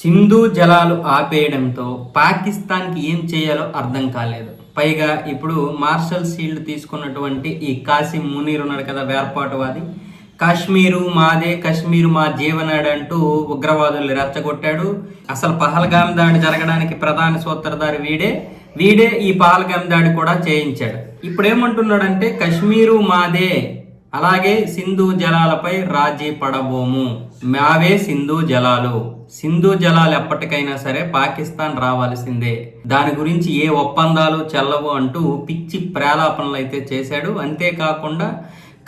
సింధు జలాలు ఆపేయడంతో పాకిస్తాన్కి ఏం చేయాలో అర్థం కాలేదు. పైగా ఇప్పుడు మార్షల్ షీల్డ్ తీసుకున్నటువంటి ఈ కాసిం మునీర్ ఉన్నాడు కదా వేర్పాటువాది. కాశ్మీరు మాదే కాశ్మీరు మా జీవనాడు అంటూ ఉగ్రవాదుల్ని రెచ్చగొట్టాడు. అసలు పహల్గాం దాడి జరగడానికి ప్రధాన సూత్రధారి వీడే. వీడే ఈ పహల్గాం దాడి కూడా చేయించాడు. ఇప్పుడు ఏమంటున్నాడంటే కాశ్మీరు మాదే అలాగే సింధు జలాలపై రాజీ పడబోము. మావే సింధు జలాలు. సింధు జలాలు ఎప్పటికైనా సరే పాకిస్తాన్ రావాల్సిందే. దాని గురించి ఏ ఒప్పందాలు చెల్లవు అంటూ పిచ్చి ప్రేలాపనలు అయితే చేశాడు. అంతేకాకుండా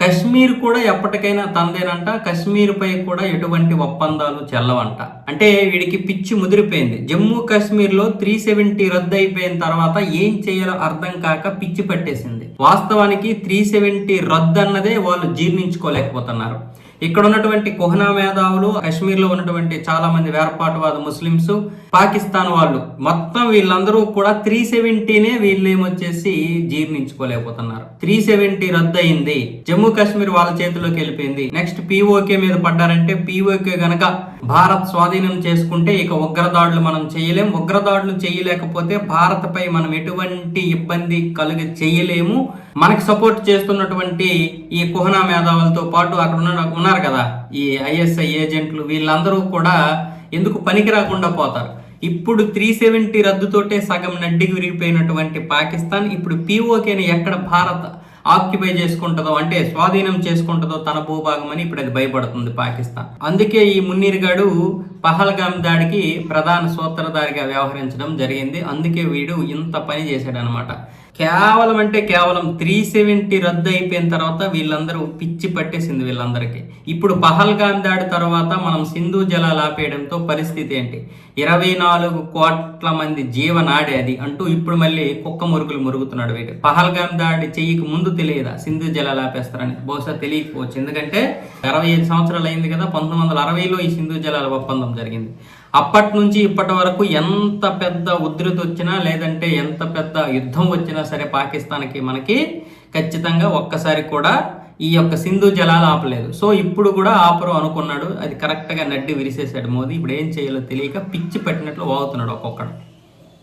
కశ్మీర్ కూడా ఎప్పటికైనా తందేనంట. కశ్మీర్పై కూడా ఎటువంటి ఒప్పందాలు చెల్లవంట. అంటే వీడికి పిచ్చి ముదిరిపోయింది. జమ్మూ కాశ్మీర్లో త్రీ సెవెంటీ రద్దు అయిపోయిన తర్వాత ఏం చేయాలో అర్థం కాక పిచ్చి పట్టేసింది. వాస్తవానికి త్రీ సెవెంటీ రద్దు అన్నదే వాళ్ళు జీర్ణించుకోలేకపోతున్నారు. ఇక్కడ ఉన్నటువంటి కుహనా మేధావులు కశ్మీర్లో ఉన్నటువంటి చాలా మంది వేర్పాటువాద ముస్లింస్ పాకిస్తాన్ వాళ్ళు మొత్తం వీళ్ళందరూ కూడా త్రీ సెవెంటీనే వీళ్ళేమొచ్చేసి జీర్ణించుకోలేకపోతున్నారు. త్రీ సెవెంటీ రద్దు అయింది. జమ్మూ కాశ్మీర్ వాళ్ళ చేతిలోకి వెళ్ళిపోయింది. నెక్స్ట్ పీఓకే మీద పడ్డారంటే పీఓకే గనక భారత్ స్వాధీనం చేసుకుంటే ఇక ఉగ్రదాడులు మనం చేయలేం. ఉగ్రదాడులు చేయలేకపోతే భారత్పై మనం ఎటువంటి ఇబ్బంది కలిగి చేయలేము. మనకి సపోర్ట్ చేస్తున్నటువంటి ఈ కుహనా మేధావులతో పాటు అక్కడ ఉన్న ఉన్నారు కదా ఈ ఐఎస్ఐ ఏజెంట్లు వీళ్ళందరూ కూడా ఎందుకు పనికి రాకుండా పోతారు? ఇప్పుడు త్రీ సెవెంటీ రద్దుతోటే సగం నడ్డికి విరిగిపోయినటువంటి పాకిస్తాన్ ఇప్పుడు పీఓకేని ఎక్కడ భారత్ ఆక్యుపై చేసుకుంటుందో అంటే స్వాధీనం చేసుకుంటుందో తన భూభాగం అని ఇప్పుడు అది భయపడుతుంది పాకిస్తాన్. అందుకే ఈ మున్నీర్ గాడు పహల్గామ్ దాడికి ప్రధాన సూత్రధారిగా వ్యవహరించడం జరిగింది. అందుకే వీడు ఇంత పని చేశాడనమాట. కేవలం అంటే కేవలం త్రీ సెవెంటీ రద్దు అయిపోయిన తర్వాత వీళ్ళందరూ పిచ్చి పట్టేసింది వీళ్ళందరికీ. ఇప్పుడు పహల్గామ్ దాడి తర్వాత మనం సింధు జలాలు ఆపేయడంతో పరిస్థితి ఏంటి? ఇరవై నాలుగు కోట్ల మంది జీవనాడే అది అంటూ ఇప్పుడు మళ్ళీ కుక్క మురుగులు మురుగుతున్నాడు వీటి పహల్గాన్ దాడి చెయ్యికి ముందు తెలియదా? సింధు జలాలు ఆపేస్తారని. బహుశా తెలియకపోవచ్చు. ఎందుకంటే అరవై ఐదు సంవత్సరాలు అయింది కదా పంతొమ్మిది వందల అరవైలో ఈ సింధు జలాల ఒప్పందం జరిగింది. అప్పటి నుంచి ఇప్పటి వరకు ఎంత పెద్ద ఉధృతి వచ్చినా లేదంటే ఎంత పెద్ద యుద్ధం వచ్చినా సరే పాకిస్తాన్కి మనకి ఖచ్చితంగా ఒక్కసారి కూడా ఈ యొక్క సింధు జలాలు ఆపలేదు. సో ఇప్పుడు కూడా ఆపరు అనుకున్నాడు. అది కరెక్ట్గా నడ్డి విరిసేశాడు మోదీ. ఇప్పుడు ఏం చేయాలో తెలియక పిచ్చి పెట్టినట్లు వాగుతున్నాడు ఒక్కొక్కడు.